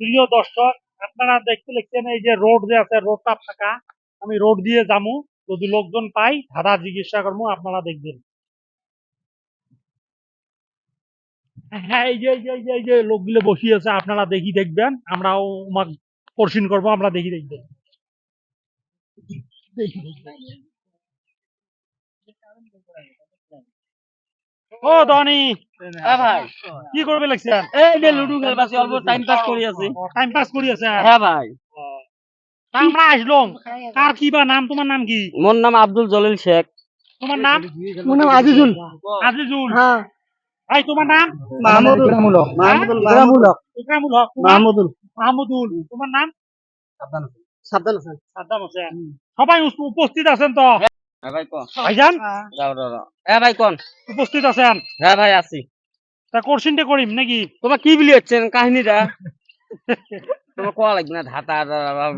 প্রিয় দর্শক, আপনারা দেখতে লিখছেন এই যে রোড যে আছে রোডটা ফাঁকা। আমি রোড দিয়ে যামু, যদি লোকজন পাই ধাঁধা জিজ্ঞাসা করব আপনারা দেখবেন। হ্যাঁ এই যে এই যে এই যে লোকগুলো আছে, আপনারা দেখি দেখবেন। আমরাও কোশ্চিন করব, আমরা দেখি দেখবেন। দেখি দেখবেন। ও ধনী। হ্যাঁ ভাই। কি করবে লাগছেন এই যে লুডু খেলবাছি অল্প টাইম পাস করি আছি। টাইম পাস করি আছে? হ্যাঁ ভাই। তা আমরা আসলাম কার কি বা নাম তোমার নাম কি? মোর নাম আব্দুল জলিল শেখ। তোমার নাম? মোর নাম আজিজুল। আজিজুল। হ্যাঁ ভাই তোমার নাম? মাহমুদুল। মাহমুদুল। তোমার? মাহমুদুল। মাহমুদুল। তোমার নাম? সাবধান সবাই উপস্থিত আছেন তো? হ্যাঁ ভাইজান। হ্যাঁ। ভাই কোন? উপস্থিত আছেন? হ্যাঁ ভাই আছি। তা কোশ্চিনটা করিম নাকি? তোমার কি বলি হচ্ছেন কাহিনীটা? তোমার কোয়া লাগবে না ধাতা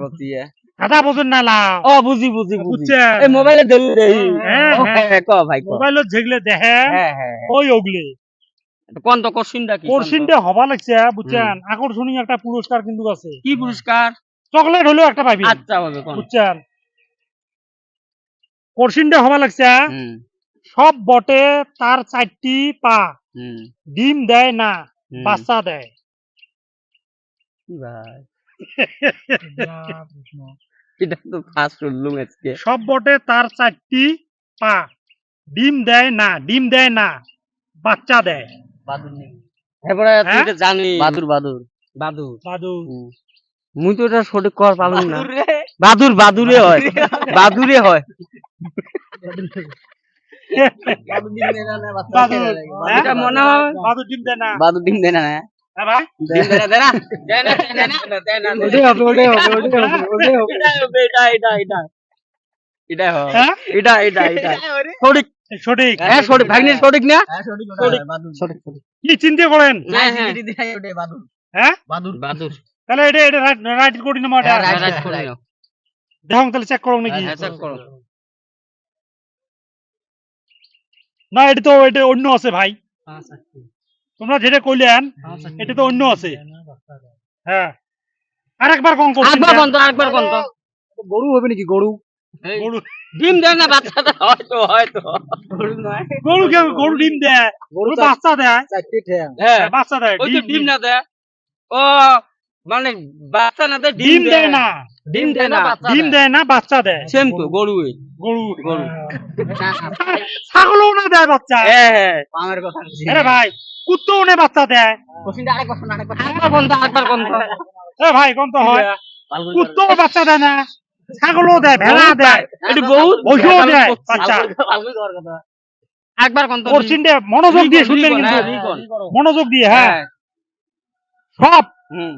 বলতিয়ে দাদা বোঝেন না লাও ও বুঝি বুঝি বুঝি। বুঝছেন? এই মোবাইলে ধরি দেই হ্যাঁ, হ্যাঁ। হ্যাঁ ক ভাই ক মোবাইলত দেখে। হ্যাঁ হ্যাঁ ওই ওগুলি। কোন তো কোশ্চিনটা কি কোশ্চিনটা হবা লাগছে বুঝছেন? আকর্ষণীয় একটা পুরস্কার কিন্তু আছে। কি পুরস্কার? চকলেট হলেও একটা পাবি আচ্ছা বুঝছেন? কোশ্চিনটা হবা লাগছে সব বটে তার চারটি পা। ডিম দেয় না বাচ্চা দেয়। এটা তো ফার্স্ট শুনলুম আজকে। সব বটে তার চারটি পা। ডিম দেয় না ডিম দেয় না বাচ্চা দেয়। এবারে তুই হ্যাঁ? জানি বাদুর বাদুর। বাদুর। দাদু মুই তো এটা সঠিক কর পালুম না। বাদুর বাদুরে হয়। বাদুরে হয়। বাদুর ডিম দেয় না সঠিক সঠিক। হ্যাঁ সঠিক ভাগ্নি সঠিক না? সঠিক সঠিক। কি চিন্তা করেন? হ্যাঁ হ্যাঁ। হ্যাঁ তাহলে এটা রাইট তাহলে চেক করো নাকি? check করো। না এটা তো এটা অন্য আছে ভাই। তোমরা যেটা কইলেন এটা তো অন্য আছে। হ্যাঁ। আরেকবার কোন কোশ্চেন আরেকবার কোন তো আরেকবার কোন তো গরু হবে নাকি গরু? গরু। ডিম দেয় না বাচ্চাটা হয়তো হয়তো। গরু নয়। গরু কে গরু ডিম দেয় গরু গরু বাচ্চা দেয়। চারটি ঠ্যাং হ্যাঁ। বাচ্চা দেয় ডিম। না দেয়। ও মানে বাচ্চা না দেয় ডিম দেয় না। ডিম দেয় না ডিম দেয়। না বাচ্চা দেয়। সেম তো গরু গরু। গরু। ছাগলও না দেয় বাচ্চা। হ্যাঁ হ্যাঁ। পামের কথা আরে ভাই কুত্তও না বাচ্চা দেয়। আরেকবার কোন তো আরেকবার কোন তো। এ ভাই কোন তো হয়। কুত্তও বাচ্চা দেয় না ছাগলও দেয় ভেড়া দেয়। এটি বহুত দেয়। বাচ্চা। একবার কোন তো। কোশ্চিন মনোযোগ দিয়ে শুনবেন রিকন, কিন্তু। হ্যাঁ, মনোযোগ দিয়ে হ্যাঁ। হ্যাঁ। সব হুম।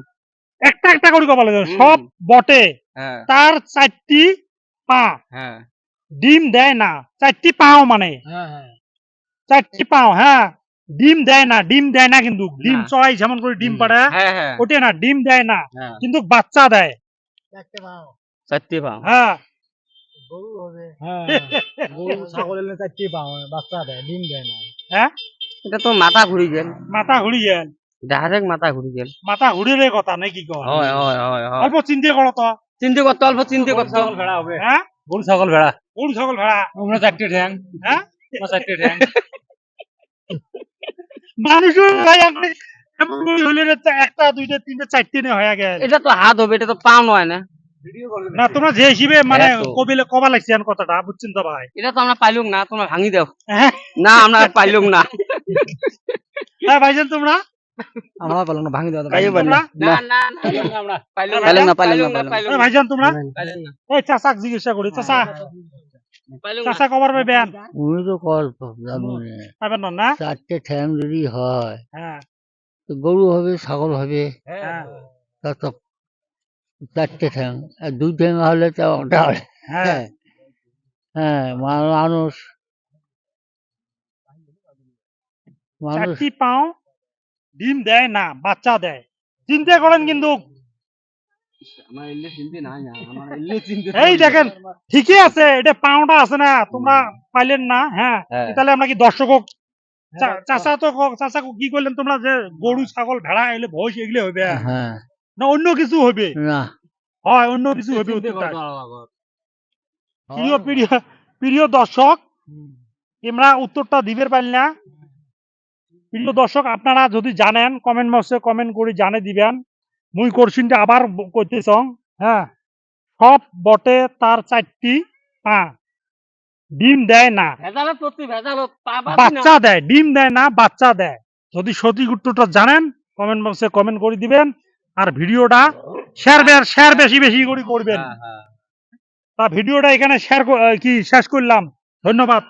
একটা একটা করে কপালে। সব বটে। হ্যাঁ। তার চারটি পা। হ্যাঁ। ডিম দেয় না। চারটি পাও মানে। চারটি পাও হ্যাঁ। ডিম দেয় না ডিম দেয় না কিন্তু। ডিম। চড়াই যেমন করে ডিম পাড়ে হ্যাঁ হ্যাঁ। ওটে না ডিম দেয় না। হ্যাঁ। কিন্তু বাচ্চা দেয়। সত্যি পাও। হ্যাঁ। গরু হবে। হ্যাঁ। গরু ছাগল চারটি পাও বাচ্চা দেয় ডিম দেয় না। হ্যাঁ? এটা তো মাথা ঘুরি গেল। মাথা ঘুরি গেল। ডাইরেক্ট মাথা ঘুরি গেল। মাথা ঘুরিলে কথা কয় হয় হয় হয় হয়। অল্প চিন্তা করো তো চিন্তা করতে অল্প চিন্তা করতে ভেড়া হবে। হ্যাঁ গরু ছাগল ভেড়া। গরু ছাগল ভেড়া। আমরা চারটি ঠ্যাং। হ্যাঁ আমরা চারটি ঠ্যাং। মানুষের ভাই আপনি একটা দুইটা তিনটা চারটে নে হয়ে গেল। এটা তো হাত হবে এটা তো পা নয় না। না তোমরা যে হিসেবে মানে কবিলে কবা লাগছেন কথাটা বুঝছেন তো ভাই? এটা তো আমরা পাইলুম না তোমরা ভাঙি দাও। হ্যাঁ? না আমরা পাইলুম না। হ্যাঁ ভাইজান তোমরা? আমরা না ভাঙি পাইলুম তোমরা না না। আমরা পাইলুম পাইলুম না পাইলুম না হ্যাঁ, ভাইজান তোমরা? পাইলুম না। এই চাচাক জিজ্ঞাসা করি চাচা। চাচা কবার উনি তো কল্প জানো পাইবেন না না? চারটে ঠ্যাং যদি হয় হ্যাঁ। তো গরু হবে ছাগল হবে। হ্যাঁ। তা তো চারটে ঠ্যাং আর দুই ঠ্যাং হলে তো ওটা হবে। হ্যাঁ। হ্যাঁ। মানুষ মানুষ চারটি পাও ডিম দেয় না বাচ্চা দেয়। চিন্তা করেন কিন্তু। আমার আমার এই দেখেন ঠিকই আছে এটা আছে না তোমরা পাইলেন না হ্যাঁ। হ্যাঁ। তাহলে আমরা কি দর্শক চাচা তো ক- চাচা কি করলেন তোমরা যে গরু ছাগল ভেড়া এলে ভয় এগুলো হইবে হ্যাঁ। না অন্য কিছু হবে। হয় অন্য কিছু হবে উত্তরটা প্রিয় প্রিয় প্রিয় দর্শক তোমরা উত্তরটা দিবে পারল না। প্রিয় দর্শক আপনারা যদি জানেন কমেন্ট বক্সে কমেন্ট করে জানে দিবেন। মুই কোশ্চিনটা আবার ব- কইতেছ হ্যাঁ সব বটে তার চারটি পা ডিম দেয় না। বাচ্চা দেয় ডিম দেয় না বাচ্চা দেয়। যদি সঠিক উত্তরটা জানেন কমেন্ট বক্সে কমেন্ট করে দিবেন আর ভিডিওটা শেয়ার শেয়ার বেশি বেশি করে করবেন। তা ভিডিওটা এখানে শেয়ার কি শেষ করলাম। ধন্যবাদ।